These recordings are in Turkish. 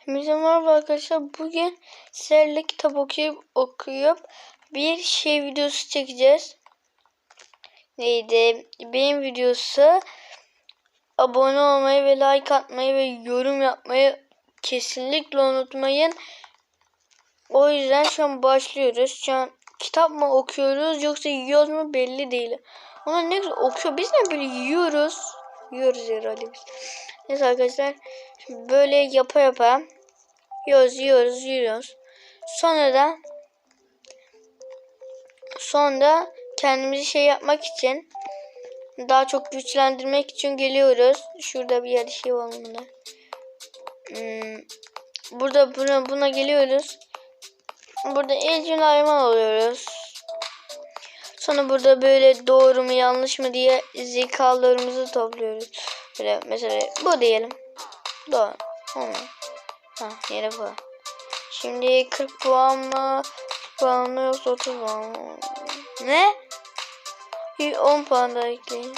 Hepinize merhaba arkadaşlar. Bugün sizlerle kitap okuyup okuyup bir şey videosu çekeceğiz. Neydi? Benim videosu abone olmayı ve like atmayı ve yorum yapmayı kesinlikle unutmayın. O yüzden şu an başlıyoruz. Şu an kitap mı okuyoruz yoksa yiyoruz mu belli değil. Ama ne güzel okuyor. Biz ne böyle yiyoruz. Yiyoruz herhalde biz. Neyse arkadaşlar. Böyle yapa yapa yiyoruz yiyoruz yiyoruz. Sonra da sonra kendimizi şey yapmak için daha çok güçlendirmek için geliyoruz. Şurada bir yer şey bunda. Hmm, burada buna, buna geliyoruz. Burada evcil hayvan alıyoruz. Sonra burada böyle doğru mu yanlış mı diye zekalarımızı topluyoruz. Böyle mesela bu diyelim. Doğru. Tamam. Ha yere bu. Şimdi 40 puan mı? Puan mı yoksa 30 puan mı? Ne? Bir 10 puan daha ekleyin.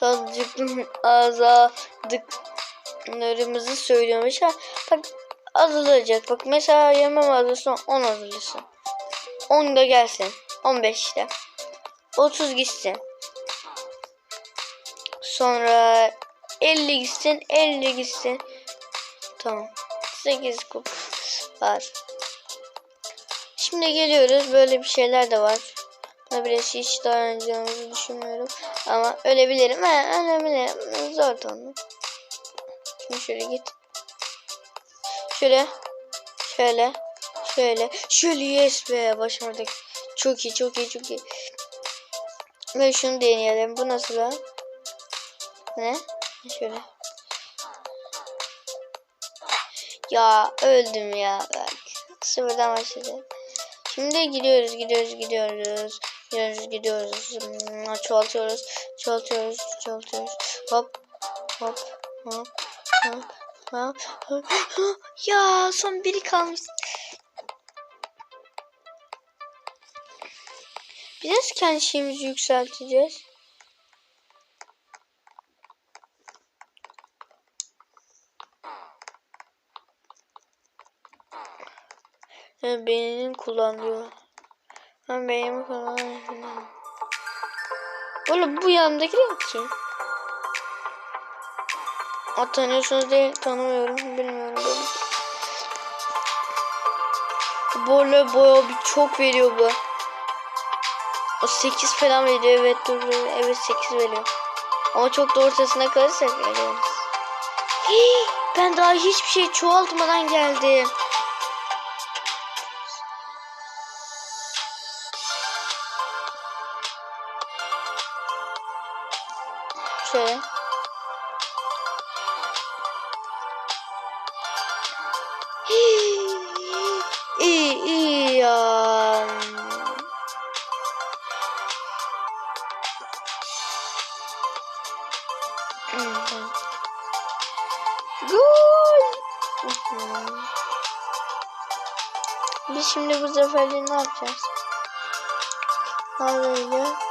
Sazcıklı azadıklarımızı söylüyormuş. Ha, bak azalacak. Bak mesela yemem azalsın 10 azalsın. 10 da gelsin. 15 işte. 30 gitsin. Sonra 50 gitsin. 50 gitsin. Tamam. 8 kup var. Şimdi geliyoruz. Böyle bir şeyler de var. Biraz hiç dayanacağımızı düşünmüyorum. Ama ölebilirim. He, ölebilirim. Zor tonlu. Şimdi şöyle git. Şöyle. Şöyle. Şöyle. Şöyle yes be. Başardık. Çok iyi çok iyi çok iyi. Ve şunu deneyelim. Bu nasıl lan? Ne? Şöyle. Ya öldüm ya. Bak. Sıfırdan başladı. Şimdi gidiyoruz, gidiyoruz, gidiyoruz. Gidiyoruz, gidiyoruz. Hmm, Çoğaltıyoruz, çoğaltıyoruz, çoğaltıyoruz. Hop, hop, hop, hop, hop, hop. Ya son biri kalmış. Biz kendi şeyimizi yükselteceğiz? Yani beynini kullanıyor. Ben beynimi kullanıyorum. Oğlum bu yanımdaki ne ki? A, tanıyorsunuz diye tanımıyorum. Bilmiyorum. Böyle. Böyle boya bir çok veriyor bu. O 8 falan veriyor. Evet dur. dur. Evet 8 veriyor. Ama çok da ortasına kalırsak veriyoruz. Hii, ben daha hiçbir şey çoğaltmadan geldim. Şöyle. İyi iyi ya. Gol. Biz şimdi bu seferleri ne yapacağız? Böyle.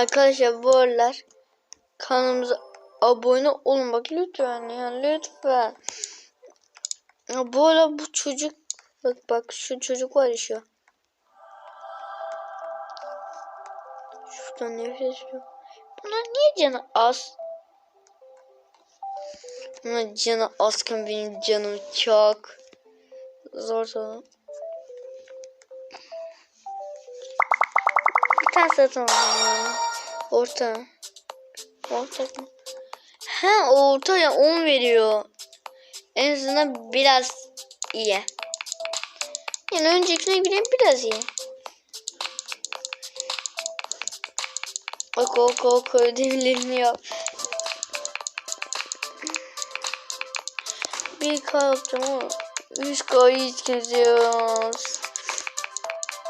Arkadaşlar bu aralar kanalımıza abone olun bak lütfen ya lütfen. Ya bu ara bu çocuk bak bak şu çocuk var ya şu. Şuradan nefret ediyorum. Bunlar niye canı az? Bunlar canı azken benim canım çok zor sorun. Bir tane satın ya. Orta. Orta? Ha orta ya 10 veriyor. En azından biraz iyi. Yani öncekine bile biraz iyi. Oku oku oku ödevlerini yap. Bir K yapacağım ama 3 K'yı hiç kimse yapamaz.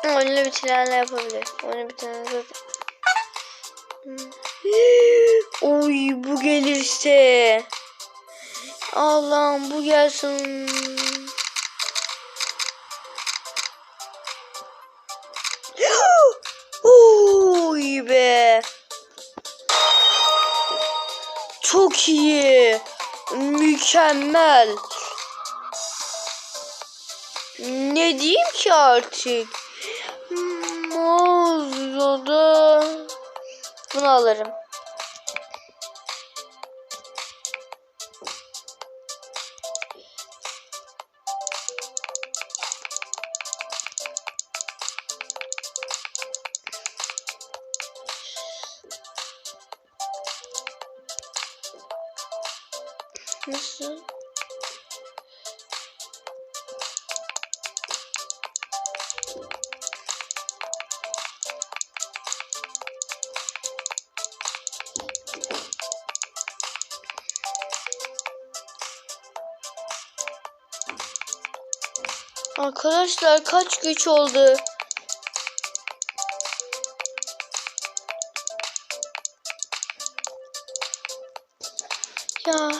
Oyunu bitirenler yapabilir. Oyunu bitirenler zaten. Oy bu gelirse. Allah'ım bu gelsin. Oy be. Çok iyi. Mükemmel. Ne diyeyim ki artık? Mağazada bunu alırım. Nasıl? Arkadaşlar kaç güç oldu? Ya.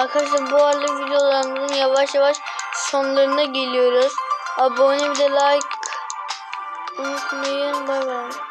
Arkadaşlar bu arada videolarımızın yavaş yavaş sonlarına geliyoruz. Abone bir de like unutmayın. Bay bay.